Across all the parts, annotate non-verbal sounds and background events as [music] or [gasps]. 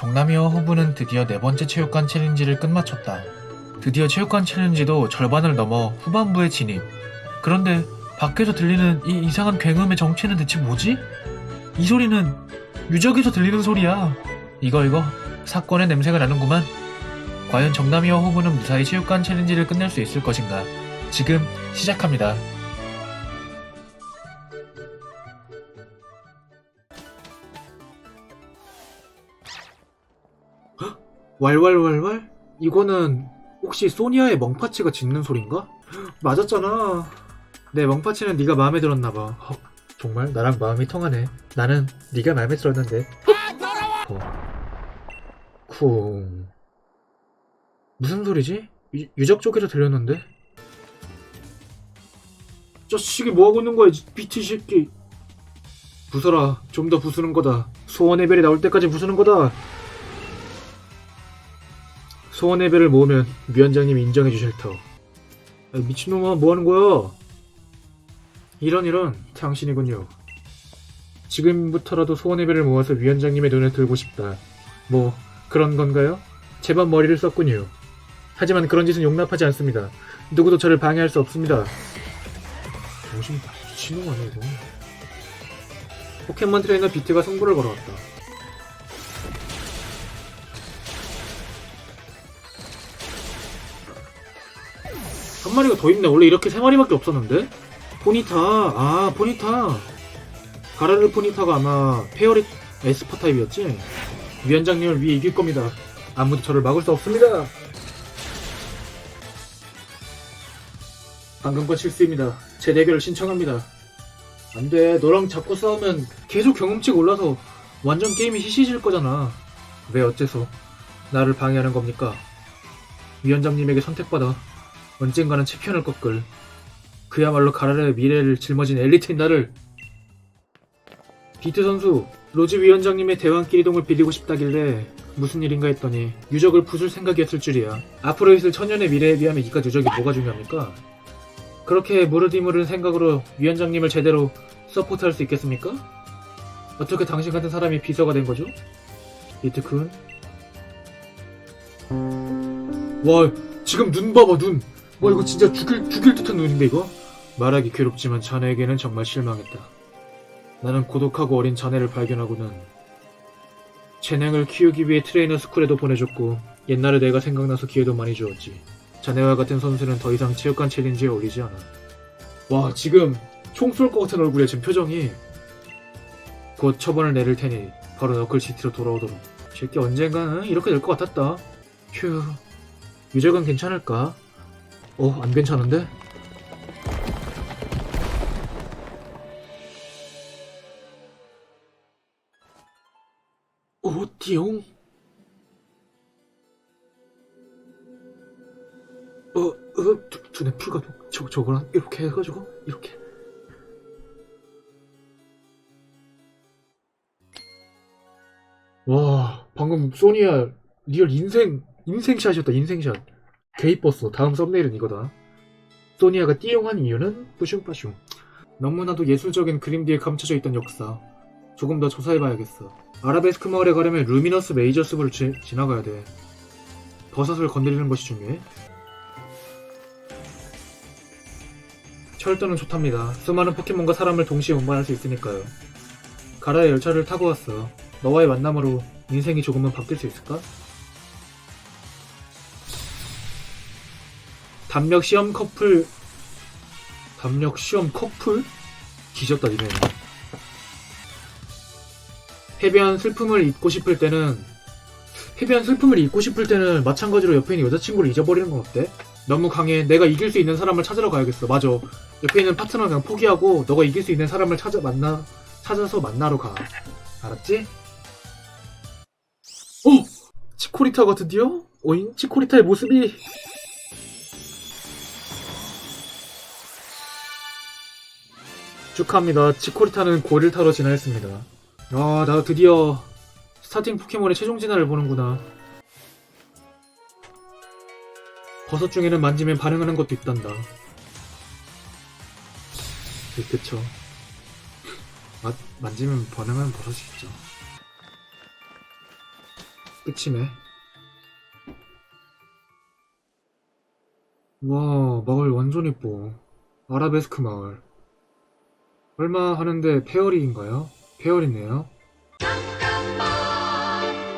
정남이와 허브는 드디어 네 번째 체육관 챌린지를 끝마쳤다. 드디어 체육관 챌린지도 절반을 넘어 후반부에 진입. 그런데 밖에서 들리는 이 이상한 굉음의 정체는 대체 뭐지? 이 소리는 유적에서 들리는 소리야. 이거 이거 사건의 냄새가 나는구만. 과연 정남이와 호부는 무사히 체육관 챌린지를 끝낼 수 있을 것인가? 지금 시작합니다. 왈왈왈왈? 이거는 혹시 소니아의 멍파치가 짖는 소린가? 맞았잖아. 내 멍파치는 네가 마음에 들었나봐. 어, 정말 나랑 마음이 통하네. 나는 네가 마음에 들었는데. 어. 쿵. 무슨 소리지? 유, 유적 쪽에서 들렸는데? 자식이 뭐하고 있는 거야, 이 비트 새끼. 부숴라. 좀 더 부수는 거다. 소원의 별이 나올 때까지 부수는 거다. 소원의 별을 모으면 위원장님이 인정해 주실 터. 아, 미친놈아, 뭐 하는 거야? 이런 이런 당신이군요. 지금부터라도 소원의 별을 모아서 위원장님의 눈에 들고 싶다. 뭐 그런 건가요? 제법 머리를 썼군요. 하지만 그런 짓은 용납하지 않습니다. 누구도 저를 방해할 수 없습니다. 정신 미친놈 아니야 이거. 포켓몬 트레이너 비트가 승부를 걸어왔다. 한 마리가 더 있네. 원래 이렇게 세 마리밖에 없었는데? 포니타. 아, 포니타. 가라르 포니타가 아마 페어리 에스퍼 타입이었지? 위원장님을 위해 이길 겁니다. 아무도 저를 막을 수 없습니다. 방금 건 실수입니다. 제 대결을 신청합니다. 안 돼. 너랑 자꾸 싸우면 계속 경험치가 올라서 완전 게임이 희시해질 거잖아. 왜 어째서 나를 방해하는 겁니까? 위원장님에게 선택받아 언젠가는 챔피언을 꺾을 그야말로 가라르의 미래를 짊어진 엘리트인 나를 비트 선수 로즈 위원장님의 대왕길 이동을 빌리고 싶다길래 무슨 일인가 했더니 유적을 부술 생각이었을 줄이야 앞으로 있을 천년의 미래에 비하면 이깟 유적이 뭐가 중요합니까? 그렇게 무르디무른 생각으로 위원장님을 제대로 서포트할 수 있겠습니까? 어떻게 당신 같은 사람이 비서가 된 거죠? 비트쿤 와 지금 눈 봐봐 눈 와 이거 진짜 죽일 죽일 듯한 눈인데 이거? 말하기 괴롭지만 자네에게는 정말 실망했다. 나는 고독하고 어린 자네를 발견하고는 재능을 키우기 위해 트레이너 스쿨에도 보내줬고 옛날에 내가 생각나서 기회도 많이 주었지. 자네와 같은 선수는 더 이상 체육관 챌린지에 어울리지 않아. 와 지금 총 쏠 것 같은 얼굴이야 지금 표정이. 곧 처벌을 내릴 테니 바로 너클시티로 돌아오도록. 새끼 언젠가는 이렇게 될 것 같았다. 휴 유적은 괜찮을까? 어, 안 괜찮은데? 오, 띠용? 어, 어, 두, 두뇌 풀가동. 저, 저거랑 이렇게 해가지고, 이렇게. 와, 방금 소니아 리얼 인생, 인생샷이었다, 인생샷. 개 이뻤어. 다음 썸네일은 이거다. 소니아가 띠용한 이유는 뿌슝뿌슝. 너무나도 예술적인 그림 뒤에 감춰져 있던 역사. 조금 더 조사해봐야겠어. 아라베스크 마을에 가려면 루미너스 메이저 숲을 지, 지나가야 돼. 버섯을 건드리는 것이 중요해. 철도는 좋답니다. 수많은 포켓몬과 사람을 동시에 운반할 수 있으니까요. 가라의 열차를 타고 왔어. 너와의 만남으로 인생이 조금은 바뀔 수 있을까? 담력 시험 커플 담력 시험 커플? 뒤졌다 니네 해변 슬픔을 잊고 싶을 때는 해변 슬픔을 잊고 싶을 때는 마찬가지로 옆에 있는 여자친구를 잊어버리는 건 어때? 너무 강해 내가 이길 수 있는 사람을 찾으러 가야겠어 맞아 옆에 있는 파트너 그냥 포기하고 너가 이길 수 있는 사람을 찾아 만나 찾아서 만나러 가 알았지? 어! 치코리타가 드디어? 오잉? 치코리타의 모습이 축하합니다. 치코리타는 고를 타러 진화했습니다. 아, 나 드디어 스타팅 포켓몬의 최종 진화를 보는구나. 버섯 중에는 만지면 반응하는 것도 있단다. 네, 그쵸. 마, 만지면 반응하는 버섯이 있죠. 끝이네. 와, 마을 완전 이뻐. 아라베스크 마을. 얼마 하는데 페어리인가요? 페어리네요.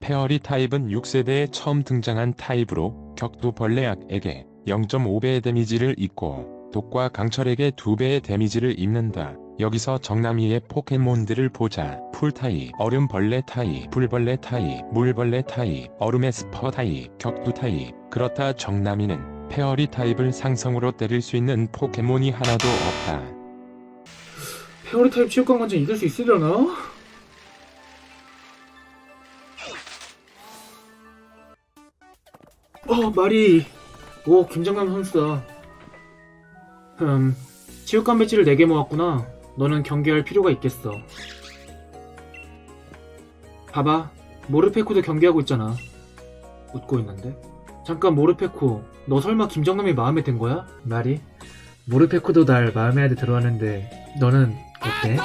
페어리 타입은 6세대에 처음 등장한 타입으로 격도 벌레약에게 0.5배의 데미지를 입고 독과 강철에게 2배의 데미지를 입는다. 여기서 정남이의 포켓몬들을 보자. 풀 타입, 얼음벌레 타입, 불벌레 타입, 물벌레 타입, 얼음의 스퍼 타입, 격투 타입. 그렇다 정남이는 페어리 타입을 상성으로 때릴 수 있는 포켓몬이 하나도 없다. 페어리 타입 체육관 관전 이길 수 있으려나? 어, 마리. 오, 김정남 선수다. 흠, 체육관 배지를 4개 모았구나. 너는 경기할 필요가 있겠어. 봐봐. 모르페코도 경기하고 있잖아. 웃고 있는데? 잠깐 모르페코, 너 설마 김정남이 마음에 든 거야? 마리? 모르페코도 날 마음에 하게 들어왔는데 너는 어때?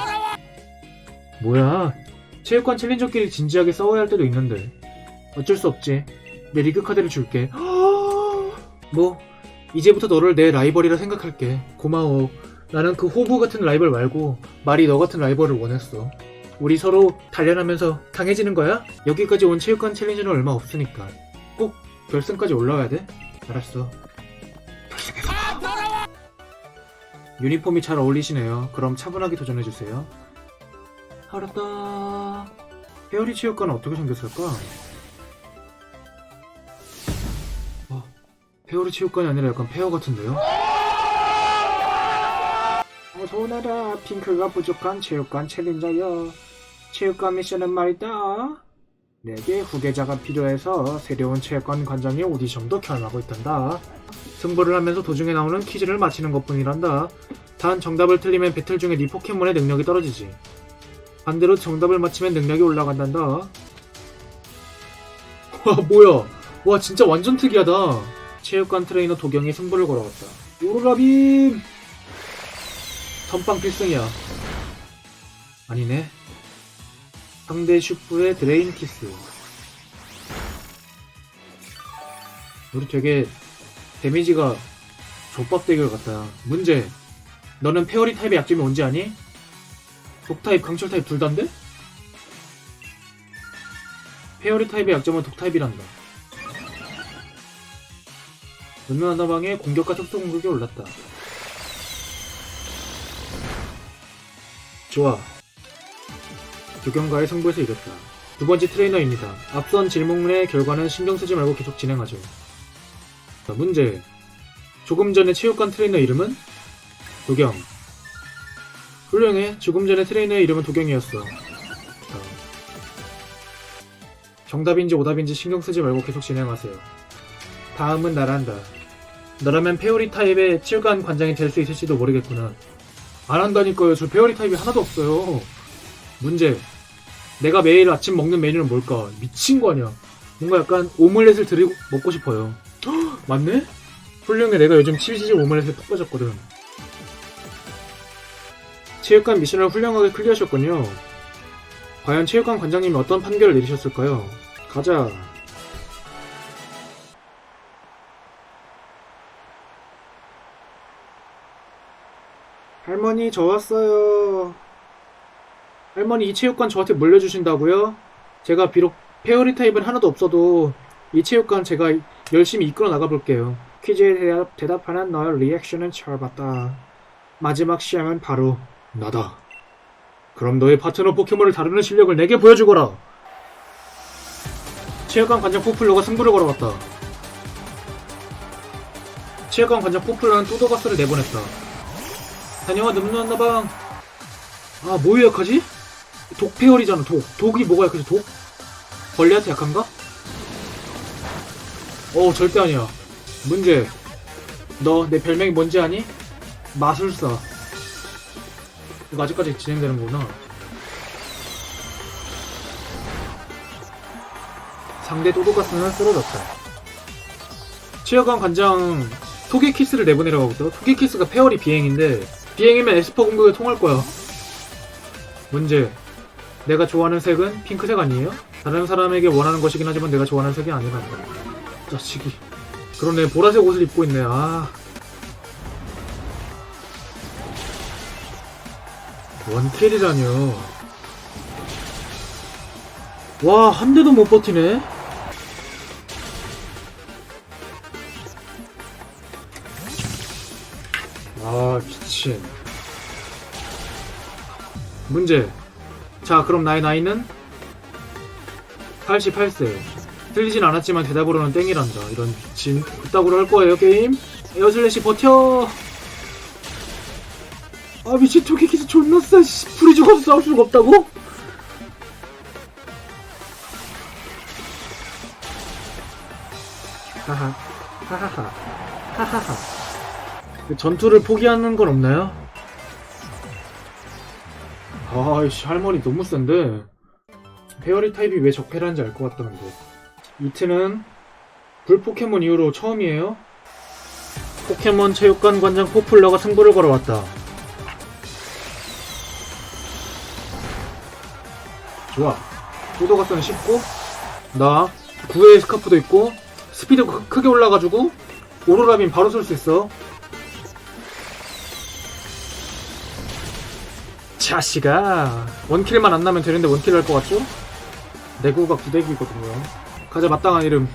뭐야? 체육관 챌린저끼리 진지하게 싸워야 할 때도 있는데 어쩔 수 없지. 내 리그 카드를 줄게. [gasps] 뭐 이제부터 너를 내 라이벌이라 생각할게. 고마워. 나는 그 호부 같은 라이벌 말고 말이 너 같은 라이벌을 원했어. 우리 서로 단련하면서 강해지는 거야? 여기까지 온 체육관 챌린저는 얼마 없으니까 꼭 결승까지 올라와야 돼? 알았어. 유니폼이 잘 어울리시네요. 그럼 차분하게 도전해주세요. 알았다. 페어리 체육관은 어떻게 생겼을까? 어, 페어리 체육관이 아니라 약간 페어 같은데요? 어서 오너라. 핑크가 부족한 체육관 챌린저여. 체육관 미션은 말이다. 내게 후계자가 필요해서 새로운 체육관 관장의 오디션도 겸하고 있단다. 승부를 하면서 도중에 나오는 퀴즈를 맞히는 것뿐이란다. 단 정답을 틀리면 배틀 중에 네 포켓몬의 능력이 떨어지지. 반대로 정답을 맞히면 능력이 올라간단다. 와 뭐야? 와 진짜 완전 특이하다. 체육관 트레이너 도경이 승부를 걸어왔다. 오로라빔! 선빵 필승이야. 아니네. 상대 슈프의 드레인 키스. 우리 되게 데미지가 족밥 대결 같다. 문제. 너는 페어리 타입의 약점이 뭔지 아니? 독 타입, 강철 타입 둘 다인데? 페어리 타입의 약점은 독 타입이란다. 눈누 하나방에 공격과 특수 공격이 올랐다. 좋아. 두경과의 승부에서 이겼다. 두 번째 트레이너입니다. 앞선 질문의 결과는 신경 쓰지 말고 계속 진행하죠. 자, 문제. 조금 전에 체육관 트레이너 이름은? 도경. 훌륭해. 조금 전에 트레이너의 이름은 도경이었어. 자. 정답인지 오답인지 신경 쓰지 말고 계속 진행하세요. 다음은 나란다. 너라면 페어리 타입의 체육관 관장이 될 수 있을지도 모르겠구나. 안 한다니까요. 저 페어리 타입이 하나도 없어요. 문제. 내가 매일 아침 먹는 메뉴는 뭘까? 미친 거 아니야. 뭔가 약간 오믈렛을 드리고 먹고 싶어요. 헉, [gasps] 맞네? 훌륭해. 내가 요즘 치즈 오믈렛에 푹 빠졌거든. 체육관 미션을 훌륭하게 클리어하셨군요. 과연 체육관 관장님이 어떤 판결을 내리셨을까요? 가자. 할머니, 저 왔어요. 할머니, 이 체육관 저한테 물려주신다고요? 제가 비록 페어리 타입은 하나도 없어도 이 체육관 제가 열심히 이끌어 나가볼게요. 퀴즈에 대답, 대답하는 너의 리액션은 잘 봤다. 마지막 시험은 바로 나다. 그럼 너의 파트너 포켓몬을 다루는 실력을 내게 보여주거라. 체육관 관장 포플러가 승부를 걸어왔다. 체육관 관장 포플러는 또도가스를 내보냈다. 다녀와 늠누한 나방. 아, 뭐 약하지? 독페어리잖아, 독. 독이 뭐가 약하지, 독? 벌레한테 약한가? 어, 절대 아니야. 문제. 너 내 별명이 뭔지 아니? 마술사. 이거 아직까지 진행되는구나. 상대 도도가스는 쓰러졌다. 치어관 관장 토게키스를 내보내라고 하거든. 토게키스가 페어리 비행인데 비행이면 에스퍼 공격에 통할 거야. 문제. 내가 좋아하는 색은 핑크색 아니에요? 다른 사람에게 원하는 것이긴 하지만 내가 좋아하는 색이 아니란다. 자식이. 그러네, 보라색 옷을 입고 있네, 아. 원킬이라뇨. 와, 한 대도 못 버티네? 아, 미친. 문제. 자, 그럼 나의 나이는? 88세. 틀리진 않았지만 대답으로는 땡이란다. 이런 미친. 그따구로 할 거예요, 게임? 에어슬래시 버텨! 아, 미친 토끼 기지 존나 쎄. 씨, 불이 죽어서 싸울 수가 없다고? 하하. 하하하. 하하하. 그 전투를 포기하는 건 없나요? 아이씨 할머니 너무 센데. 페어리 타입이 왜 적폐라는지 알 것 같다는데. 이트는 불 포켓몬 이후로 처음이에요? 포켓몬 체육관 관장 포플러가 승부를 걸어왔다. 좋아. 소도가스는 쉽고 나 9회 스카프도 있고 스피드 크- 크게 올라가지고 오로라빈 바로 쏠 수 있어 자식아. 원킬만 안 나면 되는데 원킬 할 것 같죠? 내구가 구대기거든요. 가자 마땅한 이름.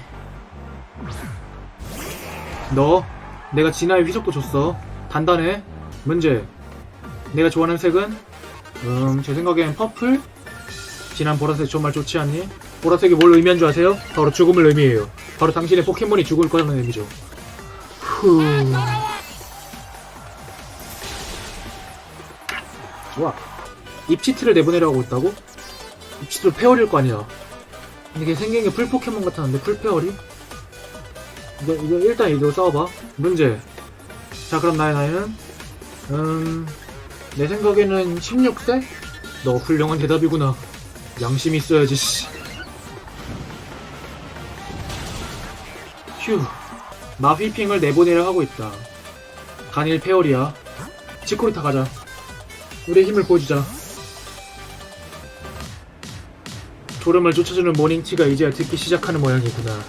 너 내가 진화의 휘적도 줬어. 단단해. 문제. 내가 좋아하는 색은? 음 제 생각엔 퍼플? 진한 보라색 정말 좋지 않니? 보라색이 뭘 의미한 줄 아세요? 바로 죽음을 의미해요. 바로 당신의 포켓몬이 죽을 거라는 의미죠. 후 좋아. 입치트를 내보내려고 있다고? 입치트로 페어리일 거 아니야. 근데 이게 생긴 게 풀 포켓몬 같았는데 풀 페어리? 이거, 이거 일단 이거 싸워봐. 문제. 자, 그럼 나의 나이는? 음, 내 생각에는 16세? 너 훌륭한 대답이구나. 양심이 있어야지, 씨. 휴. 마휘핑을 내보내려 하고 있다. 단일 페어리야. 치코리타 가자. 우리의 힘을 보여주자. 졸음을 쫓아주는 모닝티가 이제야 듣기 시작하는 모양이구나.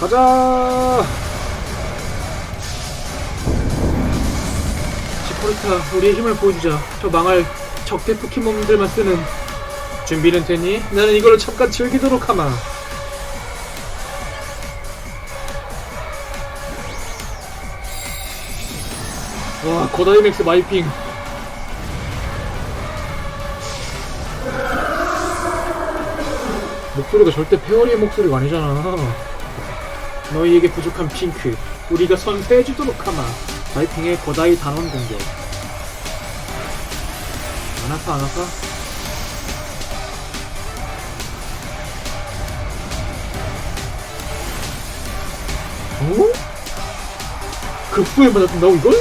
가자! 지코리타, 우리의 힘을 보여주자. 저 망할 적대 포켓몬들만 쓰는 준비는 됐니? 나는 이걸로 잠깐 즐기도록 하마. 와, 고다이맥스 마이핑. 목소리가 절대 페어리의 목소리가 아니잖아. 너희에게 부족한 핑크, 우리가 선사해주도록 하마. 마이핑의 고다이 단원 공격. 안 아파, 안 아파? 어? 급부에 맞았다고 이걸?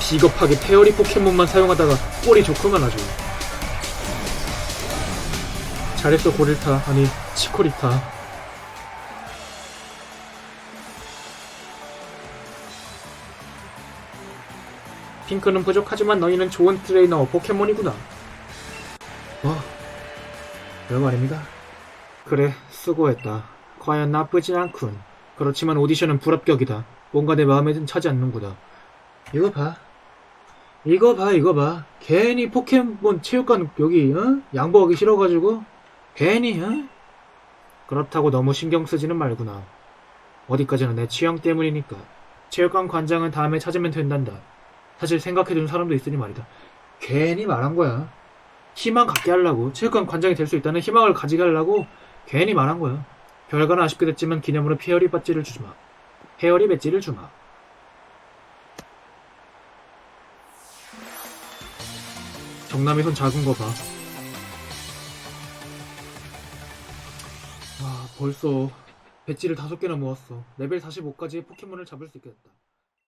비겁하게 페어리 포켓몬만 사용하다가 꼴이 좋구만 아주. 잘했어 고릴타. 아니 치코리타. 핑크는 부족하지만 너희는 좋은 트레이너 포켓몬이구나. 뭐 별거 아닙니다. 그래, 수고했다. 과연 나쁘진 않군. 그렇지만 오디션은 불합격이다. 뭔가 내 마음에 든 차지 않는구나. 이거 봐. 이거 봐, 이거 봐. 괜히 포켓몬 체육관 여기, 어? 양보하기 싫어가지고. 괜히, 어? 그렇다고 너무 신경 쓰지는 말구나. 어디까지나 내 취향 때문이니까. 체육관 관장은 다음에 찾으면 된단다. 사실 생각해둔 사람도 있으니 말이다. 괜히 말한 거야. 희망 갖게 하려고 체육관 관장이 될 수 있다는 희망을 가지게 하려고 괜히 말한 거야. 결과는 아쉽게 됐지만 기념으로 페어리 배지를 주마. 페어리 배지를 주마. 정남이 손 작은 거 봐. 아 벌써 배지를 다섯 개나 모았어. 레벨 45까지 포켓몬을 잡을 수 있게 됐다.